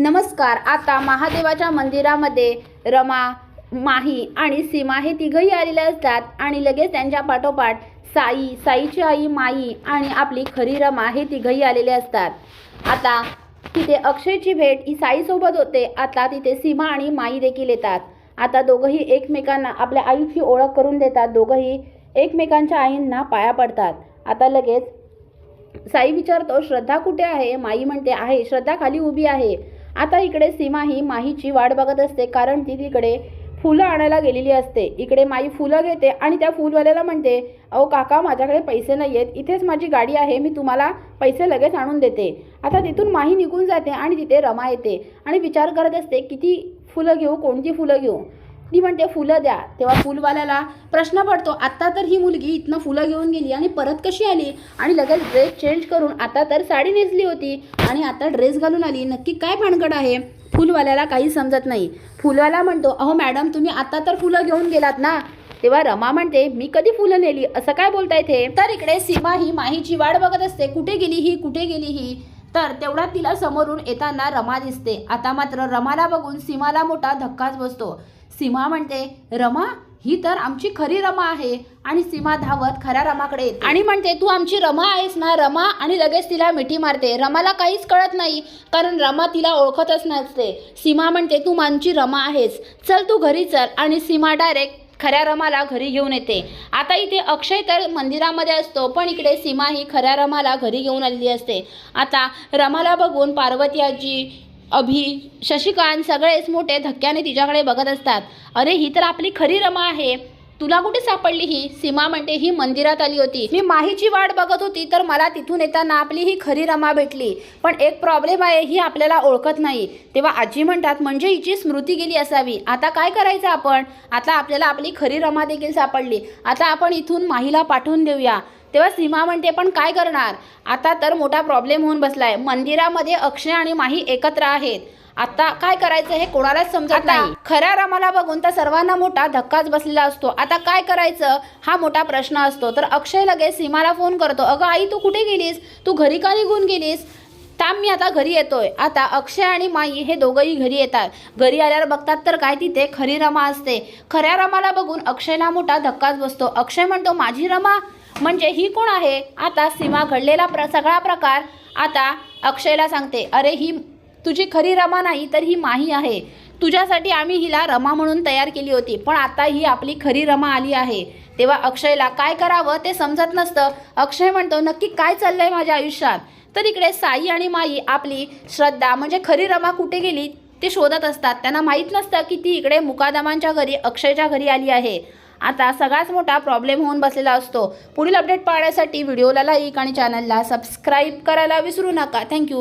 नमस्कार आता महादेवाच्या मंदिरामध्ये रमा माही आणि सीमा हे तिघही आलेले असतात आणि लगेच त्यांच्या पाठोपाठ साई साईची आई माई आणि आपली खरी रमा हे तिघही आलेले असतात. आता तिथे अक्षयची भेट ही साईसोबत होते. आता तिथे सीमा आणि माई देखील येतात. आता दोघंही एकमेकांना आपल्या आईची ओळख करून देतात. दोघंही एकमेकांच्या आईंना पाया पडतात. आता लगेच साई विचारतो श्रद्धा कुठे आहे? माई म्हणते आहे श्रद्धा खाली उभी आहे. आता इकडे सीमा ही माहीची वाट बघत असते कारण ती तिकडे फुलं आणायला गेलेली असते. इकडे माई फुलं घेते आणि त्या फुलवाल्याला म्हणते अहो काका माझ्याकडे पैसे नाही आहेत इथेच माझी गाडी आहे. मी तुम्हाला पैसे लगेच आणून देते. आता तिथून माही निघून जाते आणि तिथे रमा येते आणि विचार करत असते किती फुलं घेऊ? कोणती फुलं घेऊ? ती म्हणते फुलं द्या. तेव्हा फुलवाल्याला प्रश्न पडतो आत्ता तर ही मुलगी इथनं फुलं घेऊन गेली आणि परत कशी आली? आणि लगेच ड्रेस चेंज करून आता तर साडी नेसली होती आणि आता ड्रेस घालून आली. नक्की काय भानगड आहे? फुलवाल्याला काही समजत नाही. फुलवाला म्हणतो अहो मॅडम तुम्ही आता तर फुलं घेऊन गेलात ना? तेव्हा रमा म्हणते मी कधी फुलं नेली? असं काय बोलताय ते तर इकडे सीमा ही माहीची वाट बघत असते कुठे गेली ही? कुठे गेली ही? तर तेवढ्यात तिला समोरून येताना रमा दिसते. आता मात्र रमाला बघून सीमाला मोठा धक्काच बसतो. सीमा म्हणते रमा ही तर आमची खरी रमा आहे. आणि सीमा धावत खऱ्या रमाकडे येते. आणि म्हणते तू आमची रमा आहेस ना रमा? आणि लगेच तिला मिठी मारते. रमाला काहीच कळत नाही कारण रमा तिला ओळखतच नसते. सीमा म्हणते तू आमची रमा आहेस. चल तू घरी चल. आणि सीमा डायरेक्ट खऱ्या रमाला घरी घेऊन येते. आता इथे अक्षय तर मंदिरामध्ये असतो पण इकडे सीमा ही खऱ्या रमाला घरी घेऊन आलेली असते. आता रमाला बघून पार्वती आजी अभि शशिकांत सगळेच मोठे धक्क्याने तिच्याकडे बघत असतात. अरे ही तर आपली खरी रमा आहे. तुला कुठे सापडली ही? सीमा म्हणते ही मंदिरात आली होती. मी माहीची वाट बघत होती तर मला तिथून येताना आपली ही खरी रमा भेटली. पण एक प्रॉब्लेम आहे ही आपल्याला ओळखत नाही. तेव्हा आजी म्हणतात म्हणजे हिची स्मृती गेली असावी. आता काय करायचं आपण? आता आपल्याला आपली खरी रमा देखील सापडली. आता आपण इथून माहीला पाठवून देऊया. तेव्हा सीमा म्हणते पण काय करणार? आता तर मोठा प्रॉब्लेम होऊन बसलाय. मंदिरामध्ये अक्षय आणि माही एकत्र आहेत. आता काय करायचं हे कोणालाच समजत नाही. खऱ्या रामाला बघून तर सर्वांना मोठा धक्काच बसलेला असतो. आता काय करायचं? हा मोठा प्रश्न असतो. तर अक्षय लगेच सीमाला फोन करतो. अगं आई तू कुठे गेलीस? तू घरी का निघून गेलीस? थांब मी आता घरी येतोय. आता अक्षय आणि माई हे दोघंही घरी येतात. घरी आल्यावर बघतात तर काय तिथे खरी रमा असते. खऱ्या रमाला बघून अक्षयला मोठा धक्काच बसतो. अक्षय म्हणतो माझी रमा? म्हणजे ही कोण आहे? आता सीमा घडलेला प्र सगळा प्रकार आता अक्षयला सांगते. अरे ही तुझी खरी रमा नाही तर ही माही आहे. तुझ्यासाठी आम्ही हिला रमा म्हणून तयार केली होती पण आता ही आपली खरी रमा आली आहे. तेव्हा अक्षयला काय करावं ते समजत नसतं. अक्षय म्हणतो नक्की काय चाललंय माझ्या आयुष्यात? तर इकडे साई आणि माई आपली श्रद्धा म्हणजे खरी रमा कुठे गेली ते शोधत असतात. त्यांना माहीत नसतं की ती इकडे मुकादमांच्या घरी अक्षयच्या घरी आली आहे. आता सगळाच मोठा प्रॉब्लेम होऊन बसलेला असतो. पुढील अपडेट पाहण्यासाठी व्हिडिओला लाईक आणि चॅनलला सबस्क्राईब करायला विसरू नका. थँक्यू